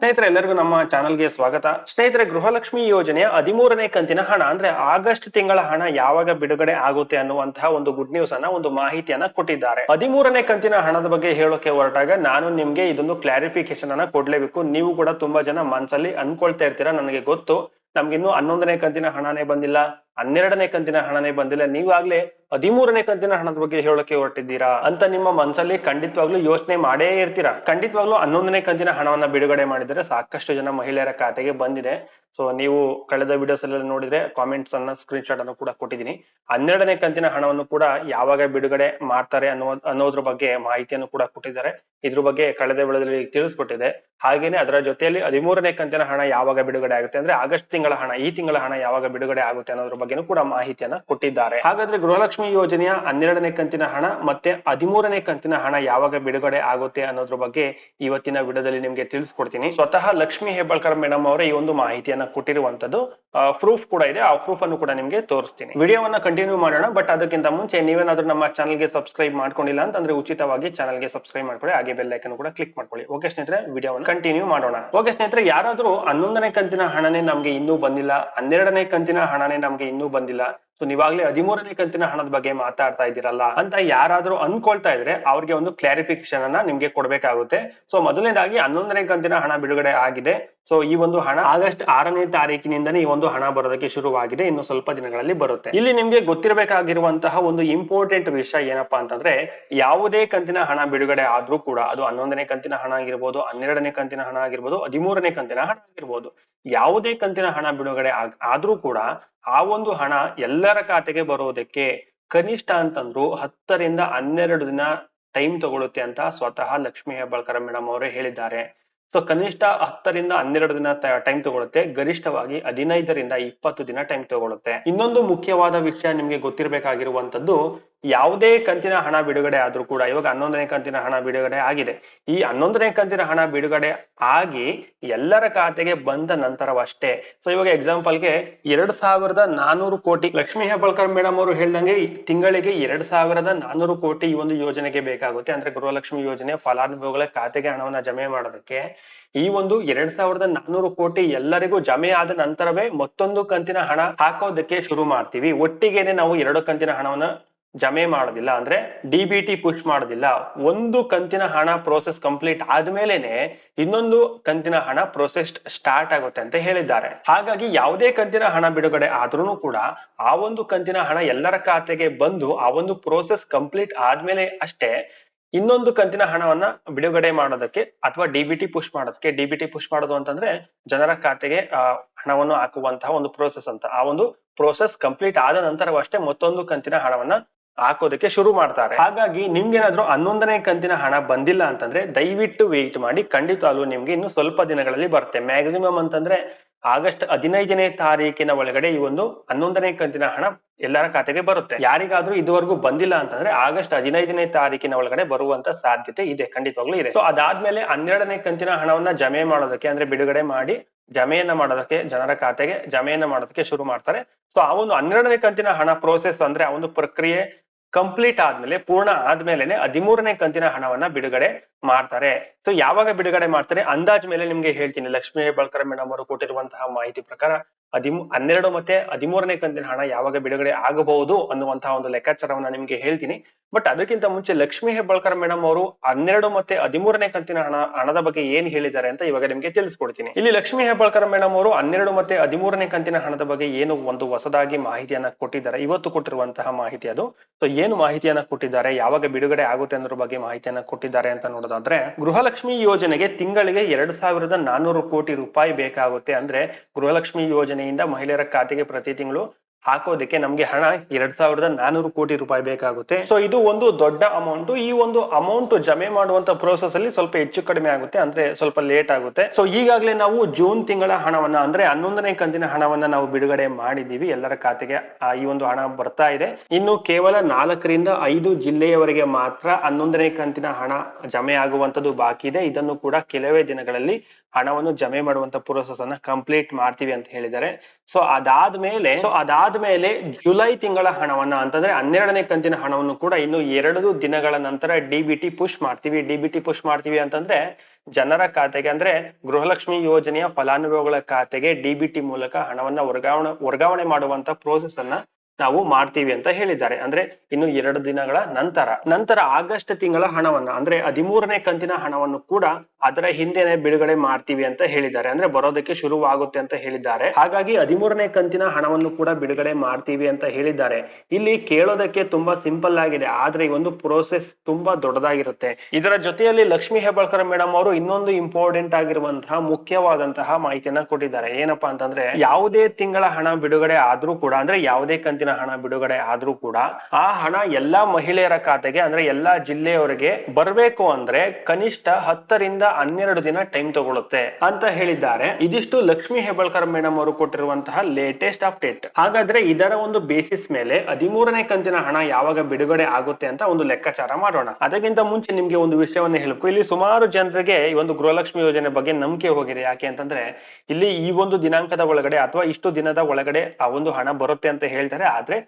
ಸ್ನೇಹಿತರೆ, ಎಲ್ಲರಿಗೂ ನಮ್ಮ ಚಾನಲ್ಗೆ ಸ್ವಾಗತ. ಸ್ನೇಹಿತರೆ, ಗೃಹಲಕ್ಷ್ಮಿ ಯೋಜನೆಯ ಹದಿಮೂರನೇ ಕಂತಿನ ಹಣ, ಅಂದ್ರೆ ಆಗಸ್ಟ್ ತಿಂಗಳ ಹಣ ಯಾವಾಗ ಬಿಡುಗಡೆ ಆಗುತ್ತೆ ಅನ್ನುವಂತಹ ಒಂದು ಗುಡ್ ನ್ಯೂಸ್ ಅನ್ನ, ಒಂದು ಮಾಹಿತಿಯನ್ನ ಕೊಟ್ಟಿದ್ದಾರೆ. ಹದಿಮೂರನೇ ಕಂತಿನ ಹಣದ ಬಗ್ಗೆ ಹೇಳೋಕೆ ಹೊರಟಾಗ ನಾನು ನಿಮ್ಗೆ ಇದೊಂದು ಕ್ಲಾರಿಫಿಕೇಶನ್ ಅನ್ನ ಕೊಡ್ಲೇಬೇಕು. ನೀವು ಕೂಡ ತುಂಬಾ ಜನ ಮನ್ಸಲ್ಲಿ ಅನ್ಕೊಳ್ತಾ ಇರ್ತೀರಾ ನನಗೆ ಗೊತ್ತು. ನಮ್ಗಿನ್ನು ಹನ್ನೊಂದನೇ ಕಂತಿನ ಹಣನೇ ಬಂದಿಲ್ಲ, ಹನ್ನೆರಡನೇ ಕಂತಿನ ಹಣನೇ ಬಂದಿಲ್ಲ. ನೀವಾಗ್ಲೇ ಹದಿಮೂರನೇ ಕಂತಿನ ಹಣದ ಬಗ್ಗೆ ಹೇಳೋಕೆ ಹೊರಟಿದ್ದೀರಾ ಅಂತ ನಿಮ್ಮ ಮನಸ್ಸಲ್ಲಿ ಖಂಡಿತವಾಗ್ಲೂ ಯೋಚನೆ ಮಾಡೇ ಇರ್ತೀರಾ? ಖಂಡಿತವಾಗ್ಲೂ ಹನ್ನೊಂದನೇ ಕಂತಿನ ಹಣವನ್ನ ಬಿಡುಗಡೆ ಮಾಡಿದರೆ ಸಾಕಷ್ಟು ಜನ ಮಹಿಳೆಯರ ಖಾತೆಗೆ ಬಂದಿದೆ. ಸೊ ನೀವು ಕಳೆದ ವಿಡಿಯೋಸ್ ಎಲ್ಲ ನೋಡಿದ್ರೆ ಕಾಮೆಂಟ್ಸ್ ಅನ್ನ ಸ್ಕ್ರೀನ್ ಶಾಟ್ ಅನ್ನು ಕೂಡ ಕೊಟ್ಟಿದ್ದೀನಿ. ಹನ್ನೆರಡನೇ ಕಂತಿನ ಹಣವನ್ನು ಕೂಡ ಯಾವಾಗ ಬಿಡುಗಡೆ ಮಾಡ್ತಾರೆ ಅನ್ನೋ, ಅನ್ನೋದ್ರ ಬಗ್ಗೆ ಮಾಹಿತಿಯನ್ನು ಕೂಡ ಕೊಟ್ಟಿದ್ದಾರೆ. ಇದ್ರ ಬಗ್ಗೆ ಕಳೆದ ವಿಡಿಯೋದಲ್ಲಿ ತಿಳಿಸ್ಕೊಟ್ಟಿದೆ. ಹಾಗೇನೆ ಅದರ ಜೊತೆಯಲ್ಲಿ ಹದಿಮೂರನೇ ಕಂತಿನ ಹಣ ಯಾವಾಗ ಬಿಡುಗಡೆ ಆಗುತ್ತೆ ಅಂದ್ರೆ ಆಗಸ್ಟ್ ತಿಂಗಳ ಹಣ, ಈ ತಿಂಗಳ ಹಣ ಯಾವಾಗ ಬಿಡುಗಡೆ ಆಗುತ್ತೆ ಅನ್ನೋದ್ರ ಬಗ್ಗೆನೂ ಕೂಡ ಮಾಹಿತಿಯನ್ನ ಕೊಟ್ಟಿದ್ದಾರೆ. ಹಾಗಾದ್ರೆ ಗೃಹಲಕ್ಷ್ಮಿ ಯೋಜನೆಯ ಹನ್ನೆರಡನೇ ಕಂತಿನ ಹಣ ಮತ್ತೆ ಹದಿಮೂರನೇ ಕಂತಿನ ಹಣ ಯಾವಾಗ ಬಿಡುಗಡೆ ಆಗುತ್ತೆ ಅನ್ನೋದ್ರ ಬಗ್ಗೆ ಇವತ್ತಿನ ವಿಡಿಯೋದಲ್ಲಿ ನಿಮ್ಗೆ ತಿಳಿಸ್ಕೊಡ್ತೀನಿ. ಸ್ವತಃ ಲಕ್ಷ್ಮಿ ಹೆಬ್ಬಾಳ್ಕರ್ ಮೇಡಮ್ ಅವರೇ ಈ ಒಂದು ಮಾಹಿತಿಯನ್ನ ಕೊಟ್ಟಿರುವಂತದ್ದು ಪ್ರೂಫ್ ಕೂಡ ಇದೆ. ಆ ಪ್ರೂಫ್ ಅನ್ನು ಕೂಡ ನಿಮಗೆ ತೋರಿಸ್ತೀನಿ. ವಿಡಿಯೋವನ್ನ ಕಂಟಿನ್ಯೂ ಮಾಡೋಣ ಬಟ್ ಅದಕ್ಕಿಂತ ಮುಂಚೆ ನೀವೇನಾದ್ರೂ ನಮ್ಮ ಚಾನಲ್ಗೆ ಸಬ್ಸ್ಕ್ರೈಬ್ ಮಾಡ್ಕೊಂಡಿಲ್ಲ ಅಂತಂದ್ರೆ ಉಚಿತವಾಗಿ ಚಾನಲ್ಗೆ ಸಬ್ಸ್ಕ್ರೈಬ್ ಮಾಡ್ಕೊಳ್ಳಿ. ಹಾಗೆ ಬೆಲ್ ಐಕನ್ ಕೂಡ ಕ್ಲಿಕ್ ಮಾಡ್ಕೊಳ್ಳಿ. ಓಕೆ ಸ್ನೇಹಿತರೆ, ವಿಡಿಯೋವನ್ನು ಕಂಟಿನ್ಯೂ ಮಾಡೋಣ. ಓಕೆ ಸ್ನೇಹಿತರೆ, ಯಾರಾದ್ರೂ ಹನ್ನೊಂದನೇ ಕಂತಿನ ಹಣನೇ ನಮ್ಗೆ ಇನ್ನೂ ಬಂದಿಲ್ಲ, ಹನ್ನೆರಡನೇ ಕಂತಿನ ಹಣನೇ ನಮ್ಗೆ ಇನ್ನೂ ಬಂದಿಲ್ಲ ಸೊ ನೀವಾಗ್ಲೇ ಹದಿಮೂರನೇ ಕಂತಿನ ಹಣದ ಬಗ್ಗೆ ಮಾತಾಡ್ತಾ ಇದ್ದೀರಲ್ಲ ಅಂತ ಯಾರಾದ್ರೂ ಅನ್ಕೊಳ್ತಾ ಇದ್ರೆ ಅವ್ರಿಗೆ ಒಂದು ಕ್ಲಾರಿಫಿಕೇಶನ್ ಅನ್ನ ನಿಮ್ಗೆ ಕೊಡ್ಬೇಕಾಗುತ್ತೆ. ಸೊ ಮೊದಲನೇದಾಗಿ ಹನ್ನೊಂದನೇ ಕಂತಿನ ಹಣ ಬಿಡುಗಡೆ ಆಗಿದೆ. ಸೊ ಈ ಒಂದು ಹಣ ಆಗಸ್ಟ್ ಆರನೇ ತಾರೀಕಿನಿಂದನೇ ಈ ಒಂದು ಹಣ ಬರೋದಕ್ಕೆ ಶುರುವಾಗಿದೆ. ಇನ್ನು ಸ್ವಲ್ಪ ದಿನಗಳಲ್ಲಿ ಬರುತ್ತೆ. ಇಲ್ಲಿ ನಿಮ್ಗೆ ಗೊತ್ತಿರಬೇಕಾಗಿರುವಂತಹ ಒಂದು ಇಂಪಾರ್ಟೆಂಟ್ ವಿಷಯ ಏನಪ್ಪಾ ಅಂತಂದ್ರೆ, ಯಾವುದೇ ಕಂತಿನ ಹಣ ಬಿಡುಗಡೆ ಆದ್ರೂ ಕೂಡ, ಅದು ಹನ್ನೊಂದನೇ ಕಂತಿನ ಹಣ ಆಗಿರ್ಬೋದು, ಹನ್ನೆರಡನೇ ಕಂತಿನ ಹಣ ಆಗಿರ್ಬೋದು, ಹದಿಮೂರನೇ ಕಂತಿನ ಹಣ ಆಗಿರ್ಬೋದು, ಯಾವುದೇ ಕಂತಿನ ಹಣ ಬಿಡುಗಡೆ ಆದ್ರೂ ಕೂಡ ಆ ಒಂದು ಹಣ ಎಲ್ಲರ ಖಾತೆಗೆ ಬರೋದಕ್ಕೆ ಕನಿಷ್ಠ ಅಂತಂದ್ರು ಹತ್ತರಿಂದ ಹನ್ನೆರಡು ದಿನ ಟೈಮ್ ತಗೊಳುತ್ತೆ ಅಂತ ಸ್ವತಃ ಲಕ್ಷ್ಮೀ ಹೆಬ್ಬಾಳ್ಕರ್ ಮೇಡಮ್ ಅವರೇ ಹೇಳಿದ್ದಾರೆ. ಸೊ ಕನಿಷ್ಠ ಹತ್ತರಿಂದ ಹನ್ನೆರಡು ದಿನ ಟೈಮ್ ತಗೊಳುತ್ತೆ. ಗರಿಷ್ಠವಾಗಿ ಹದಿನೈದರಿಂದ ಇಪ್ಪತ್ತು ದಿನ ಟೈಮ್ ತಗೊಳುತ್ತೆ. ಇನ್ನೊಂದು ಮುಖ್ಯವಾದ ವಿಷಯ ನಿಮ್ಗೆ ಗೊತ್ತಿರಬೇಕಾಗಿರುವಂತದ್ದು ಯಾವುದೇ ಕಂತಿನ ಹಣ ಬಿಡುಗಡೆ ಆದ್ರೂ ಕೂಡ ಇವಾಗ ಹನ್ನೊಂದನೇ ಕಂತಿನ ಹಣ ಬಿಡುಗಡೆ ಆಗಿದೆ. ಈ ಹನ್ನೊಂದನೇ ಕಂತಿನ ಹಣ ಬಿಡುಗಡೆ ಆಗಿ ಎಲ್ಲರ ಖಾತೆಗೆ ಬಂದ ನಂತರವಷ್ಟೇ. ಸೊ ಇವಾಗ ಎಕ್ಸಾಂಪಲ್ಗೆ ಎರಡ್ ಸಾವಿರದ ನಾನೂರು ಕೋಟಿ, ಲಕ್ಷ್ಮೀ ಹೆಬ್ಬಾಳ್ಕರ್ ಮೇಡಮ್ ಅವರು ಹೇಳ್ದಂಗೆ ತಿಂಗಳಿಗೆ ಎರಡ್ ಸಾವಿರದ ನಾನೂರು ಕೋಟಿ ಈ ಒಂದು ಯೋಜನೆಗೆ ಬೇಕಾಗುತ್ತೆ. ಅಂದ್ರೆ ಗೃಹಲಕ್ಷ್ಮಿ ಯೋಜನೆ, ಫಲಾನುಭವಿಗಳ ಖಾತೆಗೆ ಹಣವನ್ನ ಜಮೆ ಮಾಡೋದಕ್ಕೆ ಈ ಒಂದು ಎರಡ್ ಸಾವಿರದ ನಾನೂರು ಕೋಟಿ ಎಲ್ಲರಿಗೂ ಜಮೆ ಆದ ನಂತರವೇ ಮತ್ತೊಂದು ಕಂತಿನ ಹಣ ಹಾಕೋದಕ್ಕೆ ಶುರು ಮಾಡ್ತೀವಿ. ಒಟ್ಟಿಗೆನೆ ನಾವು ಎರಡು ಕಂತಿನ ಹಣವನ್ನ ಜಮೆ ಮಾಡೋದಿಲ್ಲ ಅಂದ್ರೆ ಡಿ ಬಿ ಟಿ ಪುಷ್ ಮಾಡೋದಿಲ್ಲ. ಒಂದು ಕಂತಿನ ಹಣ ಪ್ರೋಸೆಸ್ ಕಂಪ್ಲೀಟ್ ಆದ್ಮೇಲೆನೆ ಇನ್ನೊಂದು ಕಂತಿನ ಹಣ ಪ್ರೋಸೆಸ್ ಸ್ಟಾರ್ಟ್ ಆಗುತ್ತೆ ಅಂತ ಹೇಳಿದ್ದಾರೆ. ಹಾಗಾಗಿ ಯಾವುದೇ ಕಂತಿನ ಹಣ ಬಿಡುಗಡೆ ಆದ್ರೂ ಕೂಡ ಆ ಒಂದು ಕಂತಿನ ಹಣ ಎಲ್ಲರ ಖಾತೆಗೆ ಬಂದು ಆ ಒಂದು ಪ್ರೋಸೆಸ್ ಕಂಪ್ಲೀಟ್ ಆದ್ಮೇಲೆ ಅಷ್ಟೇ ಇನ್ನೊಂದು ಕಂತಿನ ಹಣವನ್ನ ಬಿಡುಗಡೆ ಮಾಡೋದಕ್ಕೆ ಅಥವಾ ಡಿ ಬಿ ಟಿ ಪುಷ್ ಮಾಡೋದಕ್ಕೆ ಡಿ ಬಿ ಟಿ ಪುಷ್ ಮಾಡೋದು ಅಂತಂದ್ರೆ ಜನರ ಖಾತೆಗೆ ಆ, ಹಣವನ್ನು ಹಾಕುವಂತಹ ಒಂದು ಪ್ರೋಸೆಸ್ ಅಂತ. ಆ ಒಂದು ಪ್ರೋಸೆಸ್ ಕಂಪ್ಲೀಟ್ ಆದ ನಂತರವಷ್ಟೇ ಮತ್ತೊಂದು ಕಂತಿನ ಹಣವನ್ನ ಹಾಕೋದಕ್ಕೆ ಶುರು ಮಾಡ್ತಾರೆ. ಹಾಗಾಗಿ ನಿಮ್ಗೇನಾದ್ರೂ ಹನ್ನೊಂದನೇ ಕಂತಿನ ಹಣ ಬಂದಿಲ್ಲ ಅಂತಂದ್ರೆ ದಯವಿಟ್ಟು ವೇಟ್ ಮಾಡಿ. ಖಂಡಿತವಾಗ್ಲೂ ನಿಮ್ಗೆ ಇನ್ನು ಸ್ವಲ್ಪ ದಿನಗಳಲ್ಲಿ ಬರುತ್ತೆ. ಮ್ಯಾಕ್ಸಿಮಮ್ ಅಂತಂದ್ರೆ ಆಗಸ್ಟ್ ಹದಿನೈದನೇ ತಾರೀಕಿನ ಒಳಗಡೆ ಈ ಒಂದು ಹನ್ನೊಂದನೇ ಕಂತಿನ ಹಣ ಎಲ್ಲರ ಖಾತೆಗೆ ಬರುತ್ತೆ. ಯಾರಿಗಾದ್ರೂ ಇದುವರೆಗೂ ಬಂದಿಲ್ಲ ಅಂತಂದ್ರೆ ಆಗಸ್ಟ್ ಹದಿನೈದನೇ ತಾರೀಕಿನ ಒಳಗಡೆ ಬರುವಂತ ಸಾಧ್ಯತೆ ಇದೆ. ಖಂಡಿತವಾಗ್ಲೂ ಇದೆ. ಸೊ ಅದಾದ್ಮೇಲೆ ಹನ್ನೆರಡನೇ ಕಂತಿನ ಹಣವನ್ನ ಜಮೆ ಮಾಡೋದಕ್ಕೆ ಅಂದ್ರೆ ಬಿಡುಗಡೆ ಮಾಡಿ ಜಮೆಯನ್ನ ಮಾಡೋದಕ್ಕೆ ಜನರ ಖಾತೆಗೆ ಜಮೆಯನ್ನ ಮಾಡೋದಕ್ಕೆ ಶುರು ಮಾಡ್ತಾರೆ. ಸೊ ಆ ಒಂದು ಹನ್ನೆರಡನೇ ಕಂತಿನ ಹಣ ಪ್ರೋಸೆಸ್ ಅಂದ್ರೆ ಆ ಒಂದು ಪ್ರಕ್ರಿಯೆ ಕಂಪ್ಲೀಟ್ ಆದ್ಮೇಲೆ, ಪೂರ್ಣ ಆದ್ಮೇಲೆನೆ ಹದಿಮೂರನೇ ಕಂತಿನ ಹಣವನ್ನ ಬಿಡುಗಡೆ ಮಾಡ್ತಾರೆ. ಸೊ ಯಾವಾಗ ಬಿಡುಗಡೆ ಮಾಡ್ತಾರೆ? ಅಂದಾಜ್ ಮೇಲೆ ನಿಮ್ಗೆ ಹೇಳ್ತೀನಿ. ಲಕ್ಷ್ಮೀ ಹೆಬ್ಬಾಳ್ಕರ್ ಮೇಡಮ್ ಅವರು ಕೊಟ್ಟಿರುವಂತಹ ಮಾಹಿತಿ ಪ್ರಕಾರ ಹದಿಮೂ, ಹನ್ನೆರಡು ಮತ್ತೆ ಹದಿಮೂರನೇ ಕಂತಿನ ಹಣ ಯಾವಾಗ ಬಿಡುಗಡೆ ಆಗಬಹುದು ಅನ್ನುವಂತಹ ಒಂದು ಲೆಕ್ಕಾಚಾರವನ್ನ ನಿಮ್ಗೆ ಹೇಳ್ತೀನಿ. ಬಟ್ ಅದಕ್ಕಿಂತ ಮುಂಚೆ ಲಕ್ಷ್ಮಿ ಹೆಬ್ಬಾಳ್ಕರ್ ಮೇಡಮ್ ಅವರು ಹನ್ನೆರಡು ಮತ್ತೆ ಹದಿಮೂರನೇ ಕಂತಿನ ಹಣ, ಹಣದ ಬಗ್ಗೆ ಏನ್ ಹೇಳಿದ್ದಾರೆ ಅಂತ ಇವಾಗ ನಿಮ್ಗೆ ತಿಳಿಸ್ಕೊಡ್ತೀನಿ. ಇಲ್ಲಿ ಲಕ್ಷ್ಮಿ ಹೆಬ್ಬಾಳ್ಕರ್ ಮೇಡಮ್ ಅವರು ಹನ್ನೆರಡು ಮತ್ತೆ ಹದಿಮೂರನೇ ಕಂತಿನ ಹಣದ ಬಗ್ಗೆ ಏನು ಒಂದು ಹೊಸದಾಗಿ ಮಾಹಿತಿಯನ್ನ ಕೊಟ್ಟಿದ್ದಾರೆ? ಇವತ್ತು ಕೊಟ್ಟಿರುವಂತಹ ಮಾಹಿತಿ ಅದು. ಸೊ ಏನು ಮಾಹಿತಿಯನ್ನ ಕೊಟ್ಟಿದ್ದಾರೆ? ಯಾವಾಗ ಬಿಡುಗಡೆ ಆಗುತ್ತೆ ಅನ್ನೋದ್ರ ಬಗ್ಗೆ ಮಾಹಿತಿಯನ್ನ ಕೊಟ್ಟಿದ್ದಾರೆ ಅಂತ ನೋಡೋದಾದ್ರೆ, ಗೃಹಲಕ್ಷ್ಮಿ ಯೋಜನೆಗೆ ತಿಂಗಳಿಗೆ ಎರಡ್ ಸಾವಿರದ ನಾನೂರು ಕೋಟಿ ರೂಪಾಯಿ ಬೇಕಾಗುತ್ತೆ. ಅಂದ್ರೆ ಗೃಹಲಕ್ಷ್ಮಿ ಯೋಜನೆಯಿಂದ ಮಹಿಳೆಯರ ಖಾತೆಗೆ ಪ್ರತಿ ತಿಂಗಳು ಹಾಕೋದಕ್ಕೆ ನಮ್ಗೆ ಹಣ ಎರಡ್ ಸಾವಿರದ ನಾನೂರು ಕೋಟಿ ರೂಪಾಯಿ ಬೇಕಾಗುತ್ತೆ. ಸೊ ಇದು ಒಂದು ದೊಡ್ಡ ಅಮೌಂಟ್ ಈ ಒಂದು ಅಮೌಂಟ್ ಜಮೆ ಮಾಡುವಂತ ಪ್ರೋಸೆಸ್ ಅಲ್ಲಿ ಸ್ವಲ್ಪ ಹೆಚ್ಚು ಕಡಿಮೆ ಆಗುತ್ತೆ, ಅಂದ್ರೆ ಸ್ವಲ್ಪ ಲೇಟ್ ಆಗುತ್ತೆ. ಸೊ ಈಗಾಗಲೇ ನಾವು ಜೂನ್ ತಿಂಗಳ ಹಣವನ್ನ, ಅಂದ್ರೆ ಹನ್ನೊಂದನೇ ಕಂತಿನ ಹಣವನ್ನ ನಾವು ಬಿಡುಗಡೆ ಮಾಡಿದೀವಿ ಎಲ್ಲರ ಖಾತೆಗೆ ಈ ಒಂದು ಹಣ ಬರ್ತಾ ಇದೆ. ಇನ್ನು ಕೇವಲ ನಾಲ್ಕರಿಂದ ಐದು ಜಿಲ್ಲೆಯವರೆಗೆ ಮಾತ್ರ ಹನ್ನೊಂದನೇ ಕಂತಿನ ಹಣ ಜಮೆ ಆಗುವಂತದ್ದು ಬಾಕಿ ಇದೆ. ಇದನ್ನು ಕೂಡ ಕೆಲವೇ ದಿನಗಳಲ್ಲಿ ಹಣವನ್ನು ಜಮೆ ಮಾಡುವಂತ ಪ್ರೋಸೆಸ್ ಅನ್ನ ಕಂಪ್ಲೀಟ್ ಮಾಡ್ತೀವಿ ಅಂತ ಹೇಳಿದ್ದಾರೆ. ಸೊ ಅದಾದ್ಮೇಲೆ ಸೊ ಅದಾದ್ಮೇಲೆ ಜುಲೈ ತಿಂಗಳ ಹಣವನ್ನ ಅಂತಂದ್ರೆ ಹನ್ನೆರಡನೇ ಕಂತಿನ ಹಣವನ್ನು ಕೂಡ ಇನ್ನು ಎರಡು ದಿನಗಳ ನಂತರ ಡಿ ಬಿ ಟಿ ಪುಷ್ ಮಾಡ್ತೀವಿ. ಡಿ ಬಿ ಟಿ ಪುಷ್ ಮಾಡ್ತೀವಿ ಅಂತಂದ್ರೆ ಜನರ ಖಾತೆಗೆ ಅಂದ್ರೆ ಗೃಹಲಕ್ಷ್ಮಿ ಯೋಜನೆಯ ಫಲಾನುಭವಿಗಳ ಖಾತೆಗೆ ಡಿ ಬಿ ಟಿ ಮೂಲಕ ಹಣವನ್ನ ವರ್ಗಾವಣೆ ವರ್ಗಾವಣೆ ಮಾಡುವಂತ ಪ್ರೋಸೆಸ್ ಅನ್ನ ನಾವು ಮಾಡ್ತೀವಿ ಅಂತ ಹೇಳಿದ್ದಾರೆ. ಅಂದ್ರೆ ಇನ್ನು ಎರಡು ದಿನಗಳ ನಂತರ ನಂತರ ಆಗಸ್ಟ್ ತಿಂಗಳ ಹಣವನ್ನು, ಅಂದ್ರೆ ಹದಿಮೂರನೇ ಕಂತಿನ ಹಣವನ್ನು ಕೂಡ ಅದರ ಹಿಂದೆನೆ ಬಿಡುಗಡೆ ಮಾಡ್ತೀವಿ ಅಂತ ಹೇಳಿದ್ದಾರೆ. ಅಂದ್ರೆ ಬರೋದಕ್ಕೆ ಶುರುವಾಗುತ್ತೆ ಅಂತ ಹೇಳಿದ್ದಾರೆ. ಹಾಗಾಗಿ ಹದಿಮೂರನೇ ಕಂತಿನ ಹಣವನ್ನು ಕೂಡ ಬಿಡುಗಡೆ ಮಾಡ್ತೀವಿ ಅಂತ ಹೇಳಿದ್ದಾರೆ. ಇಲ್ಲಿ ಕೇಳೋದಕ್ಕೆ ತುಂಬಾ ಸಿಂಪಲ್ ಆಗಿದೆ. ಆದ್ರೆ ಈ ಒಂದು ಪ್ರೋಸೆಸ್ ತುಂಬಾ ದೊಡ್ಡದಾಗಿರುತ್ತೆ. ಇದರ ಜೊತೆಯಲ್ಲಿ ಲಕ್ಷ್ಮಿ ಹೆಬ್ಬಾಳ್ಕರ್ ಮೇಡಮ್ ಅವರು ಇನ್ನೊಂದು ಇಂಪಾರ್ಟೆಂಟ್ ಆಗಿರುವಂತಹ ಮುಖ್ಯವಾದಂತಹ ಮಾಹಿತಿಯನ್ನ ಕೊಟ್ಟಿದ್ದಾರೆ. ಏನಪ್ಪಾ ಅಂತಂದ್ರೆ ಯಾವುದೇ ತಿಂಗಳ ಹಣ ಬಿಡುಗಡೆ ಆದ್ರೂ ಕೂಡ, ಅಂದ್ರೆ ಯಾವುದೇ ಕಂತಿನ ಹಣ ಬಿಡುಗಡೆ ಆದ್ರೂ ಕೂಡ ಆ ಹಣ ಎಲ್ಲಾ ಮಹಿಳೆಯರ ಖಾತೆಗೆ ಅಂದ್ರೆ ಎಲ್ಲಾ ಜಿಲ್ಲೆಯವರಿಗೆ ಬರಬೇಕು ಅಂದ್ರೆ ಕನಿಷ್ಠ ಹತ್ತರಿಂದ ಹನ್ನೆರಡು ದಿನ ಟೈಮ್ ತಗೊಳುತ್ತೆ ಅಂತ ಹೇಳಿದ್ದಾರೆ. ಇದಿಷ್ಟು ಲಕ್ಷ್ಮಿ ಹೆಬ್ಬಾಳ್ಕರ್ ಮೇಡಮ್ ಅವರು ಕೊಟ್ಟಿರುವಂತಹ ಲೇಟೆಸ್ಟ್ ಅಪ್ಡೇಟ್ ಹಾಗಾದ್ರೆ ಇದರ ಒಂದು ಬೇಸಿಸ್ ಮೇಲೆ ಹದಿಮೂರನೇ ಕಂತಿನ ಹಣ ಯಾವಾಗ ಬಿಡುಗಡೆ ಆಗುತ್ತೆ ಅಂತ ಒಂದು ಲೆಕ್ಕಾಚಾರ ಮಾಡೋಣ. ಅದಕ್ಕಿಂತ ಮುಂಚೆ ನಿಮ್ಗೆ ಒಂದು ವಿಷಯವನ್ನ ಹೇಳಬೇಕು ಇಲ್ಲಿ ಸುಮಾರು ಜನರಿಗೆ ಈ ಒಂದು ಗೃಹಲಕ್ಷ್ಮಿ ಯೋಜನೆ ಬಗ್ಗೆ ನಂಬಿಕೆ ಹೋಗಿದೆ. ಯಾಕೆ ಅಂತಂದ್ರೆ ಇಲ್ಲಿ ಈ ಒಂದು ದಿನಾಂಕದ ಒಳಗಡೆ ಅಥವಾ ಇಷ್ಟು ದಿನದ ಒಳಗಡೆ ಆ ಒಂದು ಹಣ ಬರುತ್ತೆ ಅಂತ ಹೇಳ್ತಾರೆ. ಆದ್ರೆ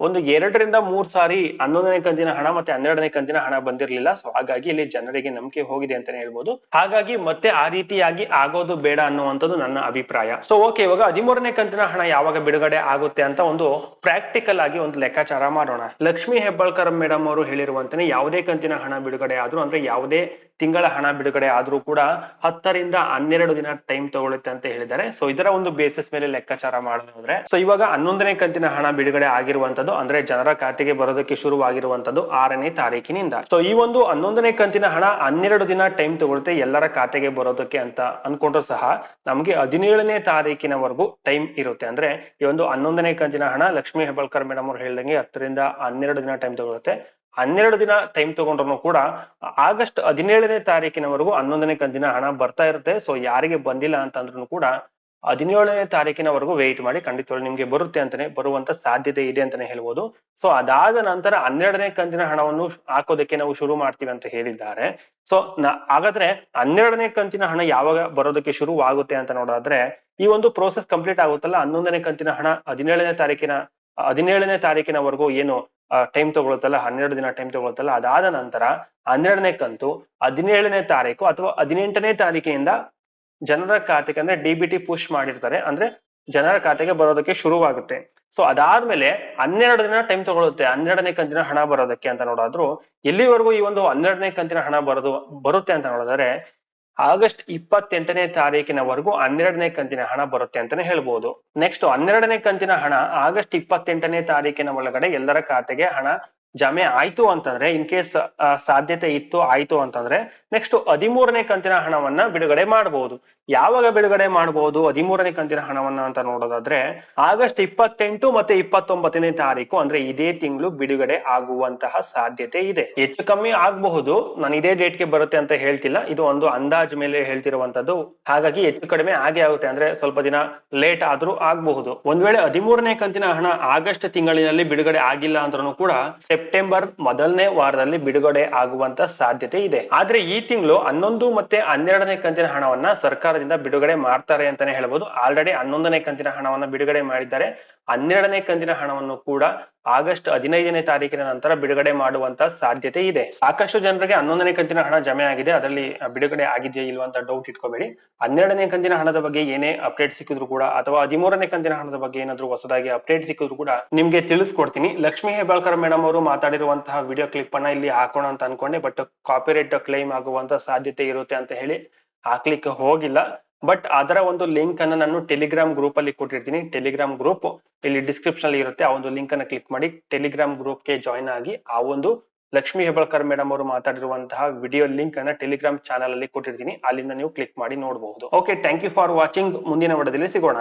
ಒಂದು ಎರಡರಿಂದ ಮೂರ್ ಸಾರಿ ಹನ್ನೊಂದನೇ ಕಂತಿನ ಹಣ ಮತ್ತೆ ಹನ್ನೆರಡನೇ ಕಂತಿನ ಹಣ ಬಂದಿರಲಿಲ್ಲ. ಸೊ ಹಾಗಾಗಿ ಇಲ್ಲಿ ಜನರಿಗೆ ನಂಬಿಕೆ ಹೋಗಿದೆ ಅಂತಾನೆ ಹೇಳ್ಬೋದು. ಹಾಗಾಗಿ ಮತ್ತೆ ಆ ರೀತಿಯಾಗಿ ಆಗೋದು ಬೇಡ ಅನ್ನುವಂಥದ್ದು ನನ್ನ ಅಭಿಪ್ರಾಯ. ಸೊ ಓಕೆ ಇವಾಗ ಹದಿಮೂರನೇ ಕಂತಿನ ಹಣ ಯಾವಾಗ ಬಿಡುಗಡೆ ಆಗುತ್ತೆ ಅಂತ ಒಂದು ಪ್ರಾಕ್ಟಿಕಲ್ ಆಗಿ ಒಂದು ಲೆಕ್ಕಾಚಾರ ಮಾಡೋಣ. ಲಕ್ಷ್ಮಿ ಹೆಬ್ಬಾಳ್ಕರ್ ಮೇಡಮ್ ಅವರು ಹೇಳಿರುವಂತಾನೆ ಯಾವುದೇ ಕಂತಿನ ಹಣ ಬಿಡುಗಡೆ ಆದ್ರೂ ಅಂದ್ರೆ ಯಾವುದೇ ತಿಂಗಳ ಹಣ ಬಿಡುಗಡೆ ಆದ್ರೂ ಕೂಡ ಹತ್ತರಿಂದ ಹನ್ನೆರಡು ದಿನ ಟೈಮ್ ತಗೊಳುತ್ತೆ ಅಂತ ಹೇಳಿದ್ದಾರೆ. ಸೊ ಇದರ ಒಂದು ಬೇಸಿಸ್ ಮೇಲೆ ಲೆಕ್ಕಾಚಾರ ಮಾಡೋದಾದ್ರೆ ಸೊ ಇವಾಗ ಹನ್ನೊಂದನೇ ಕಂತಿನ ಹಣ ಬಿಡುಗಡೆ ಆಗಿರುವಂತದ್ದು, ಅಂದ್ರೆ ಜನರ ಖಾತೆಗೆ ಬರೋದಕ್ಕೆ ಶುರುವಾಗಿರುವಂತದ್ದು ಆರನೇ ತಾರೀಕಿನಿಂದ. ಸೊ ಈ ಒಂದು ಹನ್ನೊಂದನೇ ಕಂತಿನ ಹಣ ಹನ್ನೆರಡು ದಿನ ಟೈಮ್ ತಗೊಳುತ್ತೆ ಎಲ್ಲರ ಖಾತೆಗೆ ಬರೋದಕ್ಕೆ ಅಂತ ಅನ್ಕೊಂಡ್ರು ಸಹ ನಮ್ಗೆ ಹದಿನೇಳನೇ ತಾರೀಕಿನವರೆಗೂ ಟೈಮ್ ಇರುತ್ತೆ. ಅಂದ್ರೆ ಈ ಒಂದು ಹನ್ನೊಂದನೇ ಕಂತಿನ ಹಣ ಲಕ್ಷ್ಮೀ ಹೆಬ್ಬಾಳ್ಕರ್ ಮೇಡಮ್ ಅವ್ರು ಹೇಳ್ದಂಗೆ ಹತ್ತರಿಂದ ಹನ್ನೆರಡು ದಿನ ಟೈಮ್ ತಗೊಳುತ್ತೆ ಹನ್ನೆರಡು ದಿನ ಟೈಮ್ ತಗೊಂಡ್ರು ಕೂಡ, ಆಗಸ್ಟ್ ಹದಿನೇಳನೇ ತಾರೀಕಿನವರೆಗೂ ಹನ್ನೊಂದನೇ ಕಂತಿನ ಹಣ ಬರ್ತಾ ಇರುತ್ತೆ. ಸೊ ಯಾರಿಗೆ ಬಂದಿಲ್ಲ ಅಂತಂದ್ರೂ ಕೂಡ, ಹದಿನೇಳನೇ ತಾರೀಕಿನವರೆಗೂ ವೆಯ್ಟ್ ಮಾಡಿ ಖಂಡಿತವಾಗಿ ನಿಮ್ಗೆ ಬರುತ್ತೆ ಅಂತಾನೆ, ಬರುವಂತ ಸಾಧ್ಯತೆ ಇದೆ ಅಂತಾನೆ ಹೇಳ್ಬೋದು. ಸೊ ಅದಾದ ನಂತರ ಹನ್ನೆರಡನೇ ಕಂತಿನ ಹಣವನ್ನು ಹಾಕೋದಕ್ಕೆ ನಾವು ಶುರು ಮಾಡ್ತೀವಿ ಅಂತ ಹೇಳಿದ್ದಾರೆ. ಸೊ ಹಾಗಾದ್ರೆ ಹನ್ನೆರಡನೇ ಕಂತಿನ ಹಣ ಯಾವಾಗ ಬರೋದಕ್ಕೆ ಶುರು ಆಗುತ್ತೆ ಅಂತ ನೋಡೋದಾದ್ರೆ ಈ ಒಂದು ಪ್ರೋಸೆಸ್ ಕಂಪ್ಲೀಟ್ ಆಗುತ್ತಲ್ಲ, ಹನ್ನೊಂದನೇ ಕಂತಿನ ಹಣ ಹದಿನೇಳನೇ ತಾರೀಕಿನ, ಹದಿನೇಳನೇ ತಾರೀಕಿನವರೆಗೂ ಏನು ಟೈಮ್ ತಗೊಳುತ್ತಲ್ಲ ಹನ್ನೆರಡು ದಿನ ಟೈಮ್ ತಗೊಳುತ್ತಲ್ಲ ಅದಾದ ನಂತರ ಹನ್ನೆರಡನೇ ಕಂತು ಹದಿನೇಳನೇ ತಾರೀಕು ಅಥವಾ ಹದಿನೆಂಟನೇ ತಾರೀಕಿನಿಂದ ಜನರ ಖಾತೆಗೆ ಅಂದ್ರೆ ಡಿ ಬಿ ಮಾಡಿರ್ತಾರೆ. ಅಂದ್ರೆ ಜನರ ಖಾತೆಗೆ ಬರೋದಕ್ಕೆ ಶುರುವಾಗುತ್ತೆ. ಸೊ ಅದಾದ್ಮೇಲೆ ಹನ್ನೆರಡು ದಿನ ಟೈಮ್ ತಗೊಳುತ್ತೆ ಹನ್ನೆರಡನೇ ಕಂತಿನ ಹಣ ಬರೋದಕ್ಕೆ ಅಂತ ನೋಡಾದ್ರು, ಎಲ್ಲಿವರೆಗೂ ಈ ಒಂದು ಹನ್ನೆರಡನೇ ಕಂತಿನ ಹಣ ಬರೋದು, ಬರುತ್ತೆ ಅಂತ ನೋಡಿದ್ರೆ ಆಗಸ್ಟ್ ಇಪ್ಪತ್ತೆಂಟನೇ ತಾರೀಕಿನವರೆಗೂ ಹನ್ನೆರಡನೇ ಕಂತಿನ ಹಣ ಬರುತ್ತೆ ಅಂತಾನೆ ಹೇಳ್ಬೋದು. ನೆಕ್ಸ್ಟ್ ಹನ್ನೆರಡನೇ ಕಂತಿನ ಹಣ ಆಗಸ್ಟ್ ಇಪ್ಪತ್ತೆಂಟನೇ ತಾರೀಕಿನ ಒಳಗಡೆ ಎಲ್ಲರ ಖಾತೆಗೆ ಹಣ ಜಮೆ ಆಯ್ತು ಅಂತಂದ್ರೆ ಇನ್ ಕೇಸ್ ಸಾಧ್ಯತೆ ಇತ್ತು, ಆಯ್ತು ಅಂತಂದ್ರೆ ನೆಕ್ಸ್ಟ್ ಹದಿಮೂರನೇ ಕಂತಿನ ಹಣವನ್ನ ಬಿಡುಗಡೆ ಮಾಡಬಹುದು ಯಾವಾಗ ಬಿಡುಗಡೆ ಮಾಡಬಹುದು ಹದಿಮೂರನೇ ಕಂತಿನ ಹಣವನ್ನ ಅಂತ ನೋಡೋದಾದ್ರೆ ಆಗಸ್ಟ್ ಇಪ್ಪತ್ತೆಂಟು ಮತ್ತೆ ಇಪ್ಪತ್ತೊಂಬತ್ತನೇ ತಾರೀಕು, ಅಂದ್ರೆ ಇದೇ ತಿಂಗಳು ಬಿಡುಗಡೆ ಆಗುವಂತಹ ಸಾಧ್ಯತೆ ಇದೆ. ಹೆಚ್ಚು ಕಮ್ಮಿ ಆಗಬಹುದು, ನಾನು ಇದೇ ಡೇಟ್ಗೆ ಬರುತ್ತೆ ಅಂತ ಹೇಳ್ತಿಲ್ಲ. ಇದು ಒಂದು ಅಂದಾಜ್ ಮೇಲೆ ಹೇಳ್ತಿರುವಂತದ್ದು. ಹಾಗಾಗಿ ಹೆಚ್ಚು ಕಡಿಮೆ ಆಗೇ ಆಗುತ್ತೆ, ಅಂದ್ರೆ ಸ್ವಲ್ಪ ದಿನ ಲೇಟ್ ಆದ್ರೂ ಆಗಬಹುದು. ಒಂದ್ ವೇಳೆ ಹದಿಮೂರನೇ ಕಂತಿನ ಹಣ ಆಗಸ್ಟ್ ತಿಂಗಳಿನಲ್ಲಿ ಬಿಡುಗಡೆ ಆಗಿಲ್ಲ ಅಂದ್ರೂ ಕೂಡ ಸೆಪ್ಟೆಂಬರ್ ಮೊದಲನೇ ವಾರದಲ್ಲಿ ಬಿಡುಗಡೆ ಆಗುವಂತ ಸಾಧ್ಯತೆ ಇದೆ. ಆದ್ರೆ ಈ ತಿಂಗಳು ಹನ್ನೊಂದು ಮತ್ತೆ ಹನ್ನೆರಡನೇ ಕಂತಿನ ಹಣವನ್ನ ಸರ್ಕಾರದಿಂದ ಬಿಡುಗಡೆ ಮಾಡ್ತಾರೆ ಅಂತಾನೆ ಹೇಳ್ಬೋದು. ಆಲ್ರೆಡಿ ಹನ್ನೊಂದನೇ ಕಂತಿನ ಹಣವನ್ನು ಬಿಡುಗಡೆ ಮಾಡಿದ್ದಾರೆ. ಹನ್ನೆರಡನೇ ಕಂತಿನ ಹಣವನ್ನು ಕೂಡ ಆಗಸ್ಟ್ ಹದಿನೈದನೇ ತಾರೀಕಿನ ನಂತರ ಬಿಡುಗಡೆ ಮಾಡುವಂತ ಸಾಧ್ಯತೆ ಇದೆ. ಸಾಕಷ್ಟು ಜನರಿಗೆ ಹನ್ನೊಂದನೇ ಕಂತಿನ ಹಣ ಜಮೆ ಆಗಿದೆ. ಅದರಲ್ಲಿ ಬಿಡುಗಡೆ ಆಗಿದೆಯಾ ಇಲ್ವಾ ಅಂತ ಡೌಟ್ ಇಟ್ಕೋಬೇಡಿ. ಹನ್ನೆರಡನೇ ಕಂತಿನ ಹಣದ ಬಗ್ಗೆ ಏನೇ ಅಪ್ಡೇಟ್ ಸಿಕ್ಕಿದ್ರು ಕೂಡ ಅಥವಾ ಹದಿಮೂರನೇ ಕಂತಿನ ಹಣದ ಬಗ್ಗೆ ಏನಾದ್ರು ಹೊಸದಾಗಿ ಅಪ್ಡೇಟ್ ಸಿಕ್ಕಿದ್ರು ಕೂಡ ನಿಮ್ಗೆ ತಿಳಿಸ್ಕೊಡ್ತೀನಿ. ಲಕ್ಷ್ಮೀ ಹೆಬಾಳ್ಕರ್ ಮೇಡಮ್ ಅವರು ಮಾತಾಡಿರುವಂತಹ ವಿಡಿಯೋ ಕ್ಲಿಪ್ ಅನ್ನ ಇಲ್ಲಿ ಹಾಕೋಣ ಅಂತ ಅನ್ಕೊಂಡೆ. ಬಟ್ ಕಾಪಿರೈಟ್ ಕ್ಲೈಮ್ ಆಗುವಂತ ಸಾಧ್ಯತೆ ಇರುತ್ತೆ ಅಂತ ಹೇಳಿ ಹಾಕ್ಲಿಕ್ಕೆ ಹೋಗಿಲ್ಲ. ಬಟ್ ಅದರ ಒಂದು ಲಿಂಕ್ ಅನ್ನ ನಾನು ಟೆಲಿಗ್ರಾಮ್ ಗ್ರೂಪ್ ಅಲ್ಲಿ ಕೊಟ್ಟಿರ್ತೀನಿ. ಟೆಲಿಗ್ರಾಮ್ ಗ್ರೂಪ್ ಇಲ್ಲಿ ಡಿಸ್ಕ್ರಿಪ್ಷನ್ ಅಲ್ಲಿ ಇರುತ್ತೆ. ಆ ಒಂದು ಲಿಂಕ್ ಅನ್ನ ಕ್ಲಿಕ್ ಮಾಡಿ ಟೆಲಿಗ್ರಾಮ್ ಗ್ರೂಪ್ಗೆ ಜಾಯ್ನ್ ಆಗಿ ಆ ಒಂದು ಲಕ್ಷ್ಮಿ ಹೆಬಳ್ಕರ್ ಮೇಡಮ್ ಅವರು ಮಾತಾಡಿರುವಂತಹ ವಿಡಿಯೋ ಲಿಂಕ್ ಅನ್ನ ಟೆಲಿಗ್ರಾಮ್ ಚಾನಲ್ ಅಲ್ಲಿ ಕೊಟ್ಟಿರ್ತೀನಿ. ಅಲ್ಲಿಂದ ನೀವು ಕ್ಲಿಕ್ ಮಾಡಿ ನೋಡಬಹುದು okay thank you for watching ಮುಂದಿನ ವಡದಲ್ಲಿ ಸಿಗೋಣ.